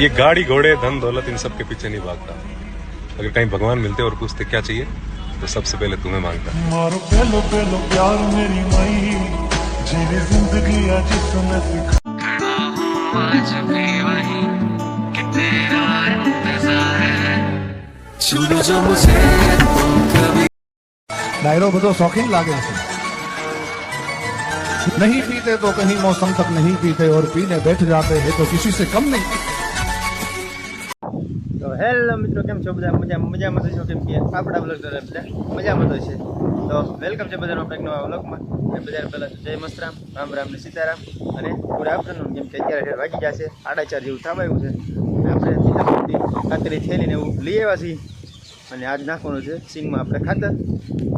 ये गाड़ी घोड़े धन दौलत इन सब के पीछे नहीं भागता। अगर कहीं भगवान मिलते और पूछते क्या चाहिए? तो सबसे पहले तुम्हें माँगता। मारो पहलो पहलो प्यार मेरी ज़िंदगी आज डायरो बदो तो शौकीन लागे नहीं पीते तो कहीं मौसम तक नहीं पीते और पीने बैठ जाते हैं तो किसी से कम नहीं હેલો મિત્રો, કેમ છો? બધા મજા મજામાં તો છો? કેમ કે આપણા બ્લોગ દ્વારા બધા મજામાં તો છે. તો વેલકમ છે બધાનો આપણે એક નવા બ્લોગમાં અને બધા પહેલાં જય મસ્તરામ, રામ રામ ને સીતારામ. અને ગુડ આફ્ટરનૂન કેમ કે અત્યારે ઢેર વાગી છે, સાડા ચાર જેવું થવાયું છે. આપણે કાતરી થેલીને એવું લઈ આવ્યા છીએ. અને આજ નાખવાનું છે સિંગમાં આપણે ખાતર.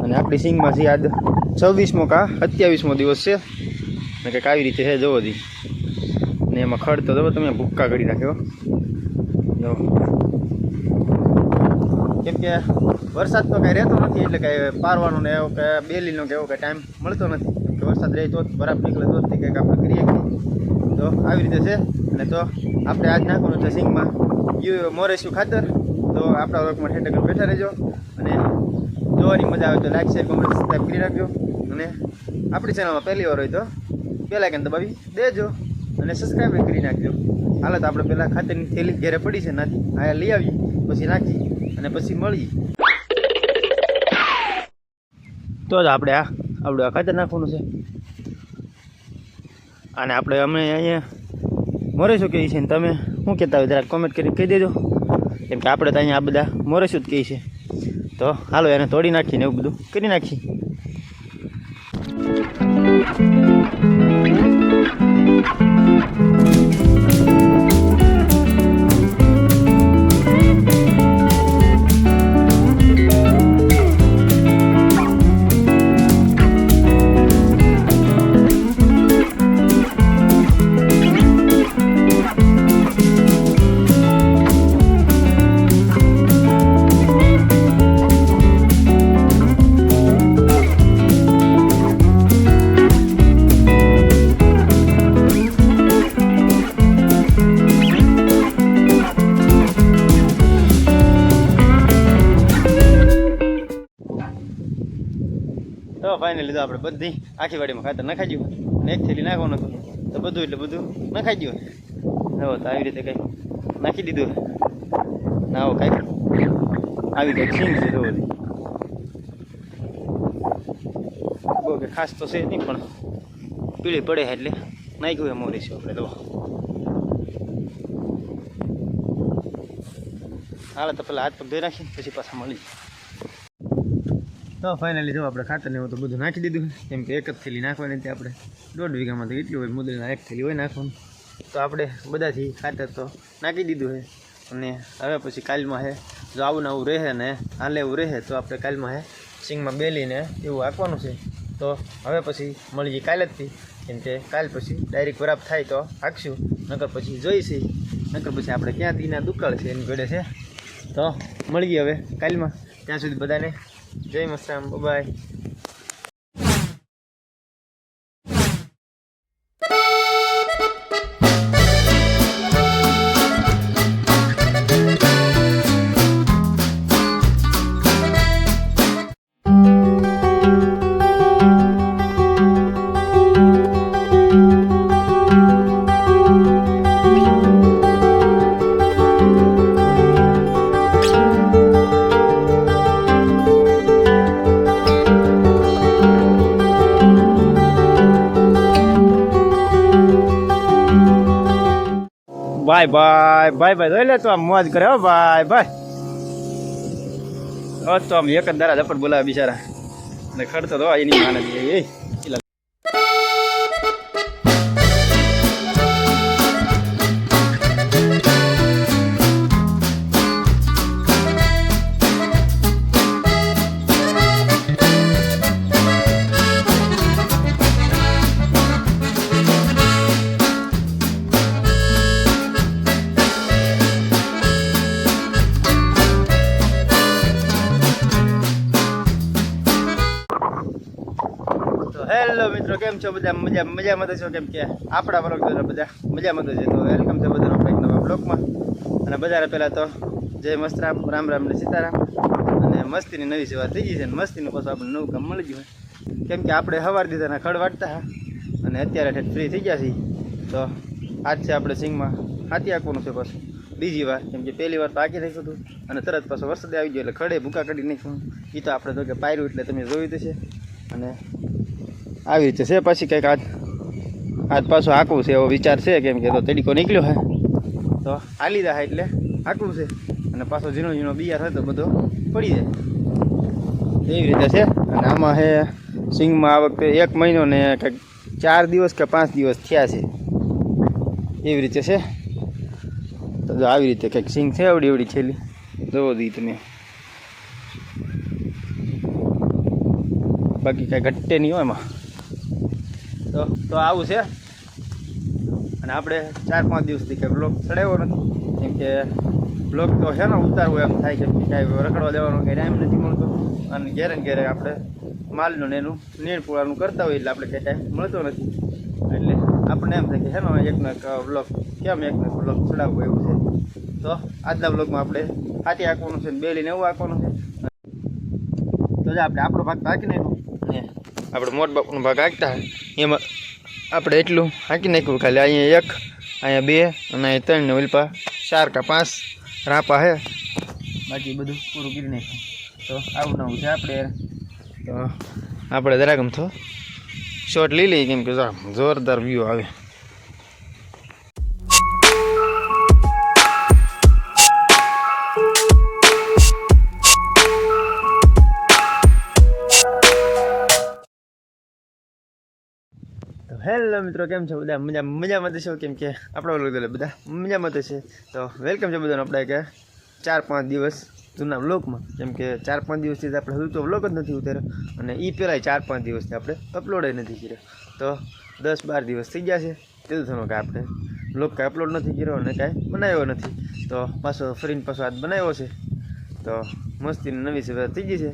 અને આપણી સિંગમાં છે આજ છવ્વીસમો કા સત્યાવીસમો દિવસ છે. ને કંઈક આવી રીતે છે જોવો દી. એમાં ખડ તો તમે ભૂક્કા કરી નાખ્યો. જો. કેમ કે વરસાદ તો કાંઈ રહેતો નથી, એટલે કાંઈ પારવાનો ને એવો કે બેલીનો કે એવો કાંઈ ટાઈમ મળતો નથી. કે વરસાદ રહે તો બરાબર નીકળે તો જ કંઈક આપણે કરીએ તો આવી રીતે છે. અને તો આપણે આજ નાખવાનું છે સિંગમાં. યુ મોરેસ્યુ ખાતર. તો આપણા વર્કમાં ઠેઠ બેઠા રહેજો. અને જોવાની મજા આવે તો લાઈક શેર કોમેન્ટ સબસ્ક્રાઈબ કરી રાખજો. અને આપણી ચેનલમાં પહેલી વાર હોય તો પહેલાં કેમ દબાવી દેજો. અને સબસ્ક્રાઈબ કરી નાખજો. હાલો તો આપણે પહેલાં ખાતરની થેલી ઘેરે પડી છે નાથી આ લઈ આવી પછી નાખી અને પછી મળી તો જ આપણે આ આપણું આ ખાતર નાખવાનું છે. અને આપણે અમે અહીંયા મોરેશું કહીએ છીએ. તમે શું કહેતા હોય જરાક કોમેન્ટ કરી કહી દેજો. કેમ કે આપણે તો અહીંયા આ બધા મોરેશું જ કહીએ છીએ. તો હાલો એને તોડી નાખીને એવું બધું કરી નાખીએ. તો લીધું આપણે બધી આખી વાડીમાં ખાતર નખાઈ ગયું અને એક થેલી નાખવાનું હતું. તો બધું એટલે બધું નખાઈ ગયું હવે તો આવી રીતે કંઈ નાખી દીધું ના આવો કાંઈ આવી કંઈક સિંગ છે જોવો કે ખાસ તો છે નહીં, પણ પીળી પડે એટલે નાખ્યું એ મોરીશું આપણે તો. હાલ તો પેલા હાથ પગ ધોઈ નાખી પછી પાછા મળી તો ફાઇનલી જો આપણે ખાતરને એવું તો બધું નાખી દીધું. કેમ કે એક જ થેલી નાખવાની હતી આપણે. દોઢ વીઘામાં તો એટલી હોય મુદ્રીના એક થેલી હોય નાખવાનું. તો આપણે બધાથી ખાતર તો નાખી દીધું છે. અને હવે પછી કાલમાં હે, જો આવું આવું રહે ને, હાલે એવું રહે, તો આપણે કાલમાં હે, સિંગમાં બેલીને એવું હાંકવાનું છે. તો હવે પછી મળીએ કાલે જથી કેમ કે કાલ પછી ડાયરેક્ટ બરાબર થાય તો હાંકશું. નકર પછી જોઈશું. નકર પછી આપણે ક્યાં દુકાળ છે એની જોડે છે. તો મળીએ હવે કાલમાં. ત્યાં સુધી બધાને જય મસ્તરામ બાય બાય ભાઈ ભાઈ ભાઈ, જોઈ લે તો આમ મોજ કરે, હો, ભાઈ ભાઈ. તો આમ એક જ દારા ઝપટ બોલાવે બિચારા. અને ખડતો તો એની માને એ. છો બધા? મજા મજામાં તો છો કેમ કે આપણા વર્ગ દ્વારા બધા મજામાં તો છે. તો વેલકમ છે આપણે એક નવા બ્લોકમાં અને બધા પહેલાં તો જય મસ્ત રામ. રામ રામ ને સીતારામ. અને મસ્તીની નવી સેવા થઈ ગઈ છે અને મસ્તીનું પાછું આપણે નવું કામ મળી ગયું કેમ કે આપણે સવાર દીધાના ખડ વાટતા અને અત્યારે ઠેઠ ફ્રી થઈ ગયા છીએ. તો આજ છે આપણે સિંગમાં હાથી આંકવાનું છે પાછું. બીજી વાર, કેમ કે પહેલી વાર તો આંકી નાખ્યું હતું. અને તરત પાછો વરસાદ આવી ગયો એટલે ખડે ભૂકા કાઢી નાખ્યું. એ તો આપણે તો કે પાયરું એટલે તમે જોયું તો છે અને આવી રીતે છે, પછી કંઈક આજ આજ પાછું આંકવું છે એવો વિચાર છે, કેમ કે તો તડીકો નીકળ્યો હે. તો હાલી હા એટલે આંકવું છે. અને પાછો ઝીણો ઝીણો બિયાર હોય તો બધો પડી જાય. એવી રીતે છે. અને આમાં હે, સિંગમાં આ વખતે એક મહિનો ને કંઈક ચાર દિવસ કે પાંચ દિવસ થયા છે. એવી રીતે છે. તો જો આવી રીતે કંઈક સિંગ છે એવડી એવડી છેલ્લી. જોવો દી તમે. બાકી કાંઈ ઘટે નહીં હોય એમાં. તો તો આવું છે. અને આપણે ચાર પાંચ દિવસથી કંઈ બ્લોગ ચડાવ્યો નથી. કેમ કે બ્લોગ તો છે ને, ઉતારવો એમ થાય કે કાંઈ રખડવા દેવાનો કંઈ ટાઈમ નથી મળતો. અને ઘેરે ઘેરે આપણે માલનું ને એનું નીણ પૂરાનું કરતા હોય એટલે આપણે કંઈ ટાઈમ મળતો નથી. એટલે આપણને એમ થાય કે હેનો એકનો એક બ્લોગ કેમ એકનો એક બ્લોગ ચડાવવો એવું છે. તો આજના બ્લોગમાં આપણે હાથી આંકવાનું છે ને, બેલીને એવું આંકવાનું છે. તો જે, આપણે આપણો ભાગ હાંકી નાખ્યો. આપણે મોટ બાપુનો ભાગ હાંકતા એમાં આપણે એટલું હાંકી નાખ્યું ખાલી અહીંયા એક અહીંયા બે અને અહીંયા ત્રણ ને ચાર કા પાંચ રાપા હે. બાકી બધું પૂરું કરી નાખ્યું. તો આવું નવું છે આપણે તો આપણે જરાક તો શોર્ટ લઈ લઈએ કેમ કે જોરદાર વ્યૂ આવે. હેલો મિત્રો, કેમ છો બધા? મજા મજામાં છો? કેમ કે આપણા વ્લોગ એટલે બધા મજામાં છે. તો વેલકમ છે બધાને આપણે કે ચાર પાંચ દિવસ જૂના વ્લોગમાં કેમ કે ચાર પાંચ દિવસથી આપણે હજુ તો વ્લોગ જ નથી ઉતાર્યો અને એ પહેલાંય ચાર પાંચ દિવસથી આપણે અપલોડ નથી કર્યો. તો દસ બાર દિવસ થઈ ગયા છે. તે થયો કે આપણે વ્લોગ કાંઈ અપલોડ નથી કર્યો અને કાંઈ બનાવ્યો નથી. તો પાછો ફરીને પાછો આજ બનાવ્યો છે. તો મસ્તીની નવી સુવિધા થઈ ગઈ છે.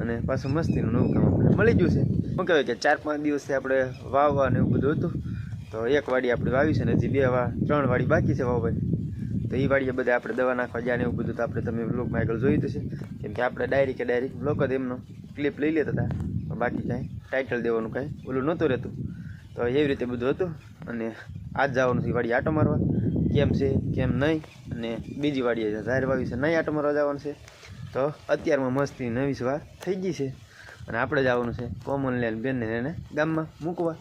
અને પાછું મસ્તીનું નવું કામ આપણે મળી ગયું છે. શું કહેવાય કે ચાર પાંચ દિવસથી આપણે વાવવા ને એવું બધું હતું, તો એક વાડી આપણે વાવી છે ને હજી બે વા, ત્રણ વાડી બાકી છે વાવવાની. તો એ વાડીએ બધા આપણે દવા નાખવા જ્યાં એવું બધું તો આપણે તમે બ્લોગમાં આગળ જોયું તો છે કેમ કે આપણે ડાયરી કે ડાયરી બ્લોક જ એમનો ક્લિપ લઈ લેતા હતા. બાકી કાંઈ ટાઇટલ દેવાનું કાંઈ ઓલું નહોતું રહેતું. તો એવી રીતે બધું હતું અને આજ જવાનું છે વાડી આટો મારવા. કેમ છે, કેમ નહીં અને બીજી વાડીએ જાહેર વાવી છે, નહીં આટો મારવા જવાનું છે. તો અત્યારમાં મસ્તી નવી સવાર થઈ ગઈ છે. અને આપણે જવાનું છે કોમન લેન બેનને એને ગામમાં મૂકવા.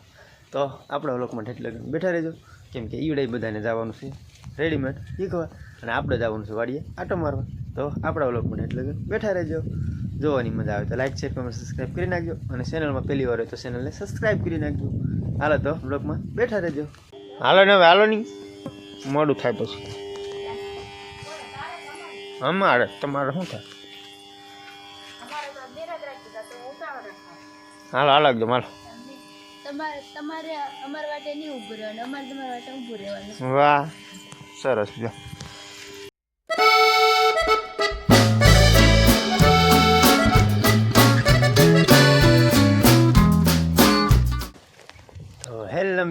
તો આપણા વ્લોકમાં ઠેઠ લગન બેઠા રહેજો. કેમ કે ઈવડાઈ બધાને જવાનું છે રેડીમેડ શીખવા. અને આપણે જવાનું છે વાડીએ આટો મારવા. તો આપણા વ્લોકમાં ઠેઠ લગન બેઠા રહેજો. જોવાની મજા આવે તો લાઇક શેર કમેન્ટ સબસ્ક્રાઈબ કરી નાખજો. અને ચેનલમાં પહેલી વાર હોય તો ચેનલને સબસ્ક્રાઈબ કરી નાખજો. હાલો તો વ્લોકમાં બેઠા રહેજો. હાલો ને હવે હાલો નહીં મોડું થાય પછી. અમારે, તમારે શું થાય? હાલો હાલો એકદમ હાલો. તમારે તમારે અમારા માટે નહીં ઊભું રહેવાનું. અમારે તમારા માટે ઊભું રહેવાનું. વાહ સરસ જો.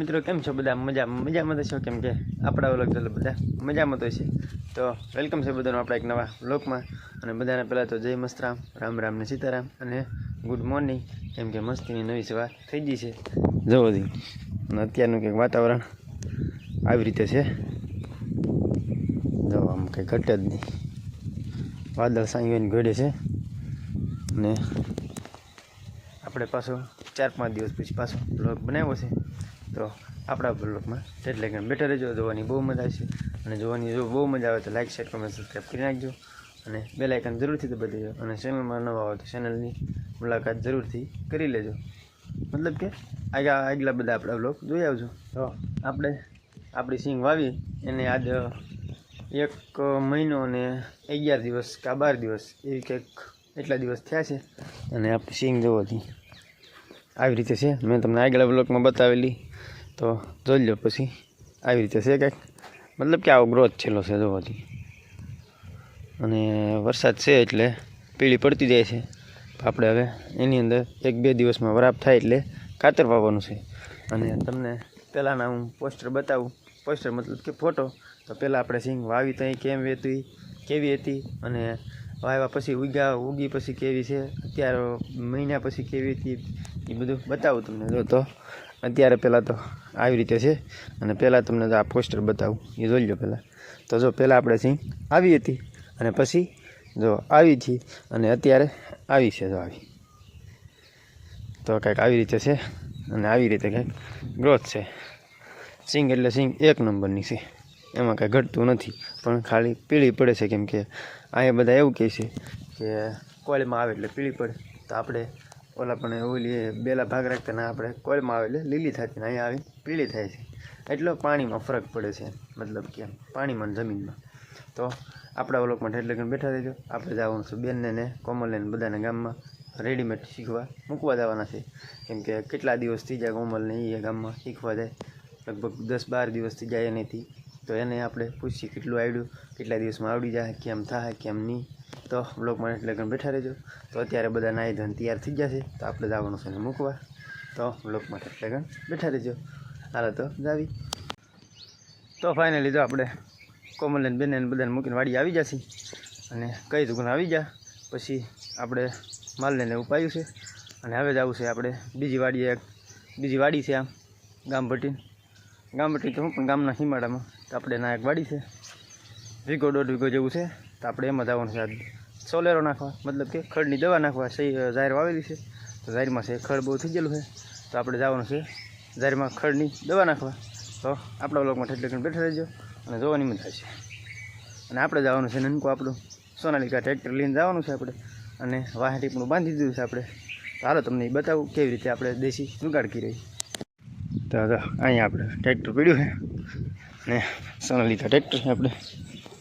મિત્રો, કેમ છો બધા? મજા મજામાં તો છો કેમ કે? આપણા વ્લોગ ચાલો બધા મજામાં તો છે. તો વેલકમ છે બધાનું આપણા એક નવા વ્લોગમાં. અને બધાને પહેલાં તો જય મસ્તરામ, રામ રામ રામ ને સીતારામ અને ગુડ મોર્નિંગ કેમ કે મસ્તીની નવી સવાર થઈ ગઈ છે. જવો દી અને અત્યારનું કંઈક વાતાવરણ આવી રીતે છે. જો, આમ કંઈ ઘટે જ નહીં. વાદળ સાંઈવાની ઘડે છે. અને આપણે પાછો ચાર પાંચ દિવસ પછી પાછો બ્લોગ બનાવ્યો છે. તો આપણા બ્લોગમાં એટલે કે બેટર રહેજો, જોવાની બહુ મજા આવશે. અને જોવાની જો બહુ મજા આવે તો લાઇક શેર કમેન્ટ સબસ્ક્રાઈબ કરી નાખજો. અને બે લાઇકન જરૂરથી તો દેજો. અને ચેનલમાં નવા હોય તો ચેનલની મુલાકાત જરૂરથી કરી લેજો. મતલબ કે આગા, આગલા બધા આપણા બ્લોગ જોઈ આવજો. તો આપણે, આપણી સિંગ વાવી. એને આજ એક મહિનો અને અગિયાર દિવસ કે બાર દિવસ એવી કંઈક એટલા દિવસ થયા છે. અને આપણી સિંગ જોવાથી આવી રીતે છે. મેં તમને આગળ બ્લોકમાં બતાવેલી. તો જોઈ લો પછી, આવી રીતે છે કંઈક. મતલબ કે આવો ગ્રોથ છેલ્લો છે જોવાથી અને વરસાદ છે એટલે પીળી પડતી જાય છે. આપણે હવે એની અંદર એક બે દિવસમાં વરાપ થાય એટલે ખાતર પાવાનું છે. અને તમને પહેલાંના હું પોસ્ટર બતાવું. પોસ્ટર મતલબ કે ફોટો તો પહેલાં આપણે સિંગ વાવી ત્યાં કેમ હતી કેવી હતી અને વાવ્યા પછી ઉગ્યા, ઉગી પછી કેવી છે, અત્યારે મહિના પછી કેવી હતી એ બધું બતાવું તમને. જો તો અત્યારે પહેલાં તો આવી રીતે છે અને પહેલાં તમને આ પોસ્ટર બતાવું. એ જોઈ લો પહેલાં તો જો પહેલાં આપણે સિંગ આવી હતી અને પછી જો આવી છે અને અત્યારે આવી છે જો આવી. તો કંઈક આવી રીતે છે અને આવી રીતે કંઈક ગ્રોથ છે. સિંગ એટલે સિંગ એક નંબરની છે. એમાં કાંઈ ઘટતું નથી. પણ ખાલી પીળી પડે છે કેમ કે અહીંયા બધા એવું કહે છે કે કોળીમાં આવે એટલે પીળી પડે. તો આપણે ઓલા પણ ઓલી બેલા ભાગ રાખતા ના આપણે કોળીમાં આવે એટલે લીલી થતી ને અહીંયા આવી પીળી થાય છે. એટલો પાણીમાં ફરક પડે છે, મતલબ કે પાણીમાં જમીનમાં. તો આપણા ઓલોક માટે એટલે કે બેઠા રહેજો. આપણે જવાનું છે બેનને ને કોમલને બધાને ગામમાં રેડીમેડ શીખવા મૂકવા જવાના છે. કેમ કે કેટલા દિવસ થઈ જાય કોમલને એ ગામમાં શીખવા જાય. લગભગ દસ બાર દિવસથી જાય એનેથી. તો એને આપણે પૂછીએ કેટલું આવડ્યું, કેટલા દિવસમાં આવડી જાય, કેમ થાય, કેમ નહીં. તો બ્લોકમાં એટલે કે બેઠા રહેજો. તો અત્યારે બધા નાહી ધન તૈયાર થઈ ગયા છે. તો આપણે જવાનું છે એને મૂકવા. તો બ્લોક એટલે કે બેઠા રહેજો. હાલો તો જાવી. તો ફાઇનલી જો આપણે કોમલને બેને બધાને મૂકીને વાડી આવી જશે અને કઈ દુકાન આવી જા પછી આપણે માલને લઈને ઉપાયું છે. અને હવે જવું છે આપણે બીજી વાડીએ, બીજી વાડી છે આમ ગામ ભટ્ટી ગામ ભટ્ટી તો હું પણ ગામના સીમાડામાં તો આપણે ના એક વાડી છે. વીઘો દોઢ વીઘો જેવું છે. તો આપણે એમાં જવાનું છે આજ. સોલેરો નાખવા. મતલબ કે ખડની દવા નાખવા. સહી ઝાહેર વાવેલી છે. તો જાહેરમાં છે ખડ બહુ થઈ ગયેલું છે. તો આપણે જવાનું છે ઝાહેરમાં ખડની દવા નાખવા. તો આપણા બ્લોકમાં ઠેઠ લઈને બેઠા રહેજો અને જોવાની મજા છે અને આપણે જવાનું છે નનકું આપણું. સોનાલિકા ટ્રેક્ટર લઈને જવાનું છે આપણે. અને વાહન ટીપણું બાંધી દીધું છે આપણે. હાલો તમને બતાવું કેવી રીતે આપણે દેશી જુગાડ કરી. રહી તો અહીંયા આપણે ટ્રેક્ટર પડ્યું છે. ને સોનાલિકા ટ્રેક્ટર છે આપણે.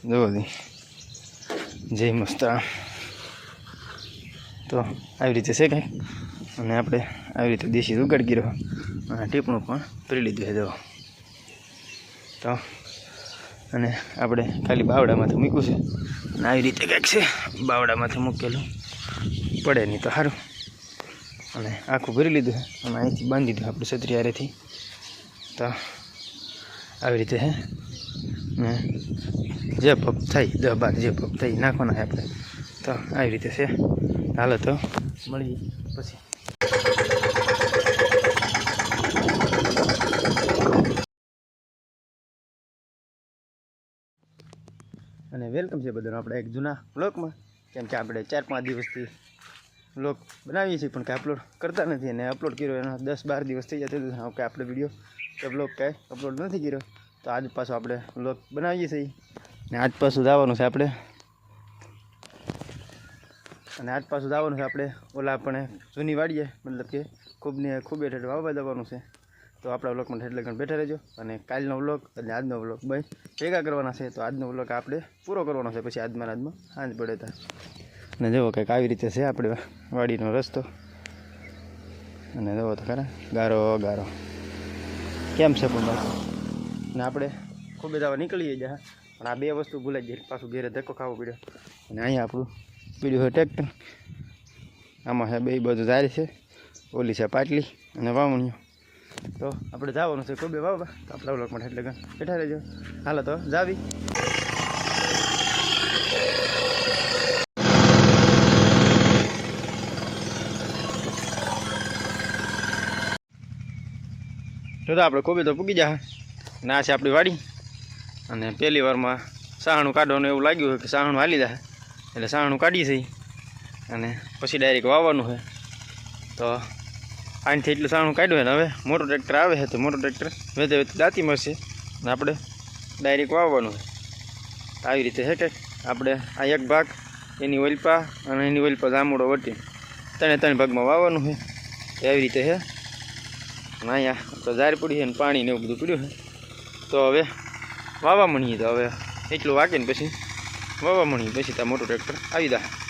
જોવાથી જય મસ્ત. તો આવી રીતે છે કંઈક અને આપણે આવી રીતે દેશી જુગાડ ગીરો અને ટીપણું પણ ભરી લીધું છે જો તો અને આપણે ખાલી બાવડામાંથી મૂક્યું છે. અને આવી રીતે કંઈક છે, બાવડામાંથી મૂકેલું. પડે નહીં તો સારું. અને આખું ભરી લીધું અને અહીંથી બાંધી દીધું આપણે છત્રી તો આવી રીતે, હે? ને જે પગ થઈ દસ બાર જે પગ થઈ નાખવાના છે આપણે. તો આવી રીતે છે. હાલો તો મળી પછી. અને વેલકમ છે બધાનો. આપણે એક જૂના બ્લોકમાં, કેમ કે આપણે ચાર પાંચ દિવસથી બ્લોગ બનાવીએ છીએ, પણ કાંઈ અપલોડ કરતા નથી અને અપલોડ કર્યો એના દસ બાર દિવસ થઈ જતા હતા કે આપણે વીડિયો કે બ્લોગ કાંઈ અપલોડ નથી કર્યો. તો આજ પાછો આપણે બ્લોગ બનાવીએ છીએ. ને આજ પાછું જવાનું છે આપણે. અને આજ પાછું જવાનું છે આપણે ઓલા આપણે જૂની વાડીએ, મતલબ કે ખૂબને ખૂબ હેઠળ વાવવા જવાનું છે. તો આપણા વ્લોગમાં એટલે લગન બેઠા રહેજો. અને કાલનો વ્લોગ અને આજનો વ્લોગ ભાઈ ભેગા કરવાના છે. તો આજનો વ્લોગ આપણે પૂરો કરવાનો છે, પછી આજમાં આજમાં સાંજ પડે ત્યાં અને જુઓ કંઈક આવી રીતે છે આપણે વાડીનો રસ્તો. અને જુઓ તો ખરા, ગારો ગારો. કેમ છે પણ અને આપણે ખૂબ જવા નીકળીએ જ્યાં પણ આ બે વસ્તુ ભૂલાઈ ગઈ, પાછું ઘેરે ધક્કો ખાવો પડ્યો. અને અહીંયા આપણું પીડ્યું છે ટ્રેક્ટર. આમાં છે બે બાજુ જાય છે, ઓલી છે પાટલી અને વાવણીઓ. તો આપણે જવાનું છે કોબે વાવવા. તો આપણા વ્લોગ માટે એટલે બેઠા રહેજો. હાલો તો, જાવી. તો આપણે કોબી તો પૂગી જાય ના છે આપણી વાડી. અને પહેલી વારમાં સાહણું કાઢવાનું એવું લાગ્યું હોય કે સાહણું હાલી જાય. એટલે સાહણું કાઢી છે. અને પછી ડાયરેક્ટ વાવવાનું છે. તો આનાથી એટલું સાણું કાઢ્યું ને હવે. મોટું ટ્રેક્ટર આવે છે તો મોટું ટ્રેક્ટર વેતે વેતે દાંતી મળશે. અને આપણે ડાયરેક્ટ વાવવાનું છે. આવી રીતે છે કે આપણે આ એક ભાગ, એની ઓલપા અને એની ઓલપા જામુડો વટી ત્રણે ત્રણ ભાગમાં વાવવાનું છે. એવી રીતે છે. અહીંયા તો ઝાર પડી છે ને પાણી ને એવું બધું પડ્યું છે. તો હવે વાવા મણીએ તો હવે એટલું વાગે ને પછી વાવા મણીએ પછી ત્યાં મોટું ટ્રેક્ટર આવી જાય.